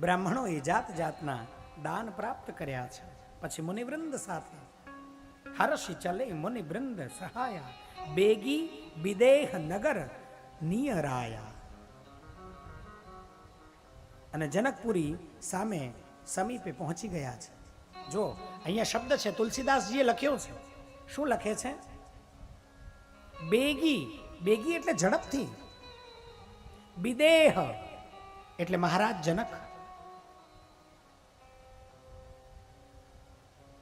બ્રાહ્મણોએ જાત જાતના દાન પ્રાપ્ત કર્યા છે. પછી મુનિવૃંદ સાથે હર્ષ ચલે મુનિવૃંદ સહાયા, બેગી વિદેહ નગર નિયરાયા. અને જનકપુરી સામે સમીપે પહોંચી ગયા છે. જો, અહીંયા શબ્દ છે, તુલસીદાસજીએ લખ્યો છે. શું લખે છે? બેગી બેગી એટલે ઝડપથી. વિદેહ એટલે મહારાજ જનક.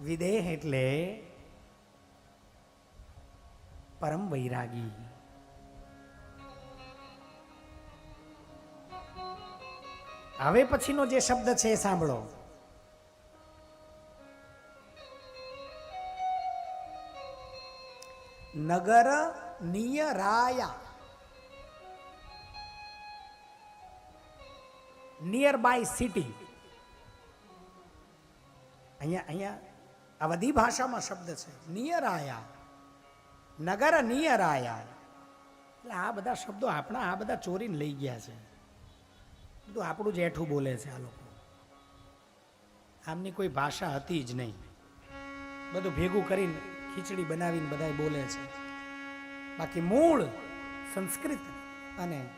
વિદેહ એટલે પરમ વૈરાગી. હવે પછીનો જે શબ્દ છે એ સાંભળો. નગર નિયરાયા નિયર બાય સિટી અહીંયા અહીંયા આ બધી ભાષામાં શબ્દ છે. નિયર આયા નગર નિયર આયા એટલે આ બધા શબ્દો આપણા આ બધા ચોરીને લઈ ગયા છે. બધું આપણું જ એઠું બોલે છે આ લોકો. આમની કોઈ ભાષા હતી જ નહીં. બધું ભેગું કરીને ખીચડી બનાવીને બધા બોલે છે. બાકી મૂળ સંસ્કૃત અને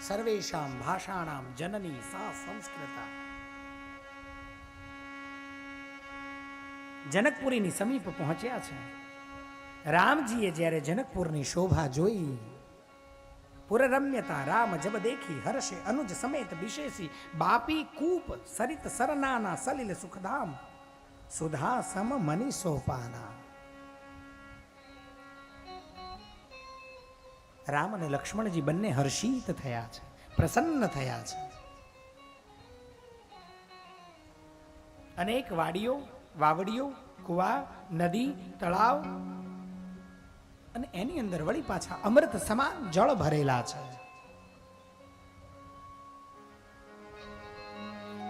સર્વેશામ ભાષાણામ જનની સા સંસ્કૃતા. જનકપુરીની સમીપ પહોંચ્યા છે. રામજીએ જ્યારે જનકપુરની શોભા જોઈ, પુરરમ્યતા રામ જબ દેખી હર્ષે અનુજ સમેત વિશેષી, બાપી કૂપ સરિત સરનાના સલિલ સુખધામ, સુધા સમ મની સોપાના. રામ અને લક્ષ્મણજી બંને હર્ષિત થયા છે, પ્રસન્ન થયા છે. અનેક વાડીઓ, વાવડીઓ કુવા, નદી, તળાવ અને એની અંદર વળી પાછા અમૃત સમાન જળ ભરેલા છે.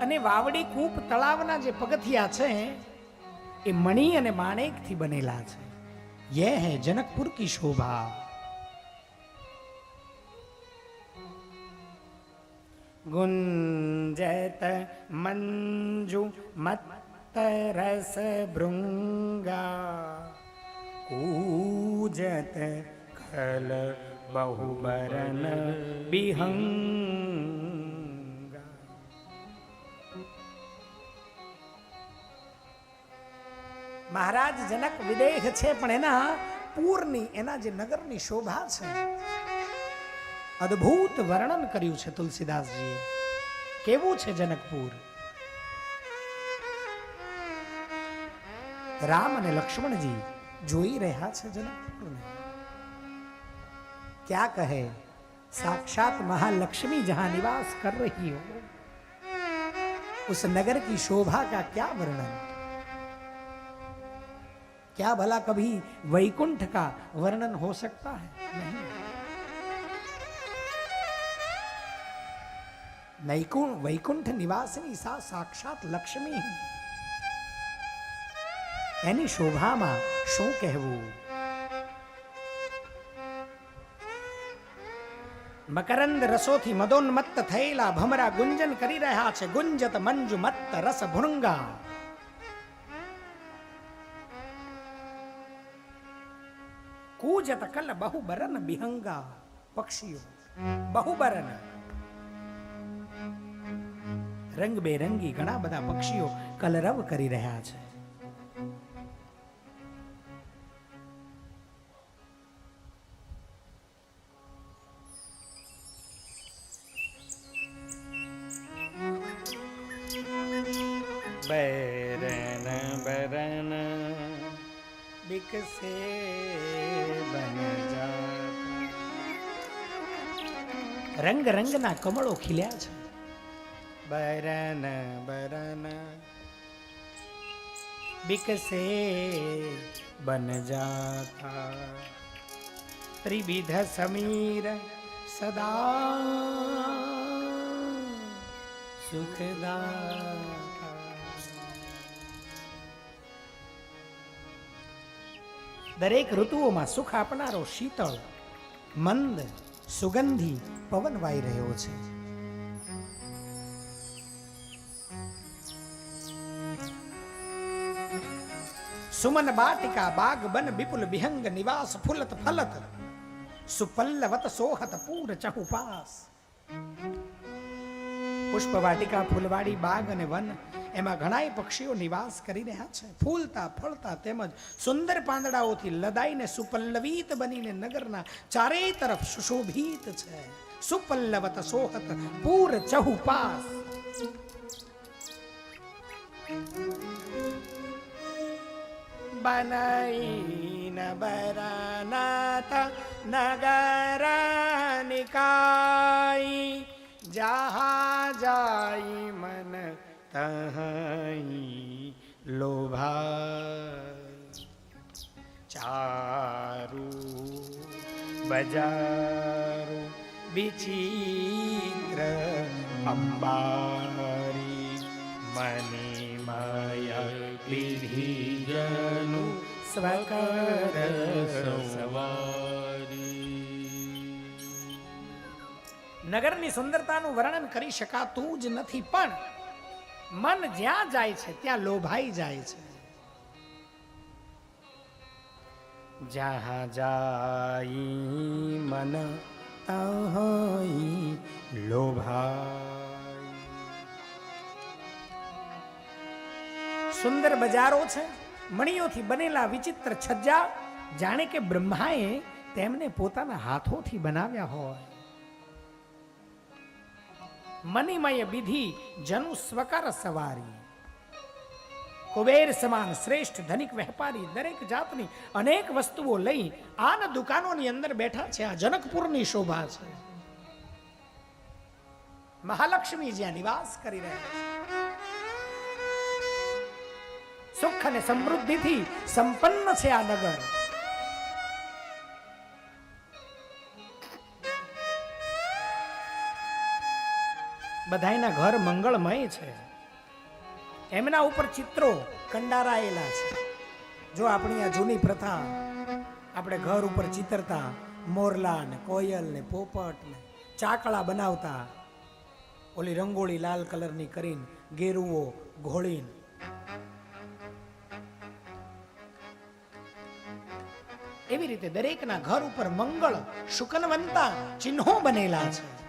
અને વાવડી કૂપ તળાવના જે પગથિયા છે, એ મણી અને માણેકથી બનેલા છે. યે હે જનકપુર કી શોભા. ગુંજત મંજુ મત્ત રસ ભૃંગા કૂજત ખલ બહુબરન બિહંગા મહારાજ જનક વિદેહ છે પણ એના પૂરની એના જે નગરની શોભા છે। અદ્ભુત વર્ણન કર્યું છે તુલસીદાસજીએ। કેવું છે, જનકપુર? રામ અને લક્ષ્મણજી જોઈ રહ્યા છે જનકપુરને क्या कहे साक्षात महालक्ष्मी जहां निवास कर रही हो उस नगर की शोभा का क्या वर्णन क्या भला कभी वैकुंठ का वर्णन हो सकता है नहीं नैकुंठ वैकुंठ निवासिनी सा साक्षात લક્ષ્મી એની શોભામાં શું કહેવું? મકરંદ રસોથી મદોન્મત્ત થયેલા ભમરા ગુંજન કરી રહ્યા છે ગુંજત મંજુ મત્ત રસ ભૃંગા. કૂજત કલ બહુબરન બિહંગા પક્ષીઓ. બહુબરન. રંગબેરંગી ઘણા બધા પક્ષીઓ કલરવ કરી રહ્યા છે. બૈરન બરન વિકસે બન રંગ રંગના કમળો ખીલ્યા છે બરન બરન બિકસે બન જાતા ત્રિવિધ સમીર સદા સુખદા દરેક ઋતુઓમાં સુખ આપનારો શીતળ, મંદ, સુગંધી પવન વાઈ રહ્યો છે. સુમન બાટિકા બાગ બન વિપુલ વિહંગ નિવાસ ફુલત ફલત, સુપલ્લવત સોહત પૂર ચહુપાસ પુષ્પ વાટિકા ફૂલવાડી બાગ અને વન એમાં ઘણાય પક્ષીઓ નિવાસ કરી રહ્યા છે. ફૂલતા, ફળતા તેમજ સુંદર પાંદડાઓથી લદાઈને સુપલ્લવિત બનીને નગરના ચારેય તરફ સુશોભિત છે. સુપલ્લવત સોહત પૂર ચહુપાસ બનાઈ બરાનાથ નગર નિકાઈ. જહા જાય તહી લોભા ચારુ બજારો વિચિત્ર અંબારી મને મણિમય વિધિજનુ સ્વકર નગરની સુંદરતાનું વર્ણન કરી શકાતું જ નથી પણ મન જ્યાં જાય છે ત્યાં લોભાઈ જાય છે. જ્યાં જાય મન તહી લોભાય સુંદર બજારો છે મણીઓથી બનેલા વિચિત્ર છજ્જા જાણે કે બ્રહ્માએ તેમને પોતાના હાથોથી બનાવ્યા હોય. મનીમય વિધિ જનુ સ્વકર સવારી. કુબેર સમાન શ્રેષ્ઠ ધનિક વેપારી દરેક જાતની અનેક વસ્તુઓ લઈ આન દુકાનોની અંદર બેઠા છે. આ જનકપુરની શોભા છે. મહાલક્ષ્મી જ્યાં નિવાસ કરી રહ્યા છે. સુખ અને સમૃદ્ધિથી સંપન્ન છે આ નગર. બધાયના ઘર મંગળમય છે. એમના ઉપર ચિત્રો કંડારાયેલા છે. જો આપણી આ જૂની પ્રથા આપણે ઘર ઉપર ચિતરતા, મોરલા ને કોયલ ને પોપટ ને ચાકળા બનાવતા, ઓલી રંગોળી લાલ કલરની કરીને ગેરુઓ ઘોળીને. એવી રીતે દરેકના ઘર ઉપર મંગળ, શુકનવંતા ચિહ્નો બનેલા છે.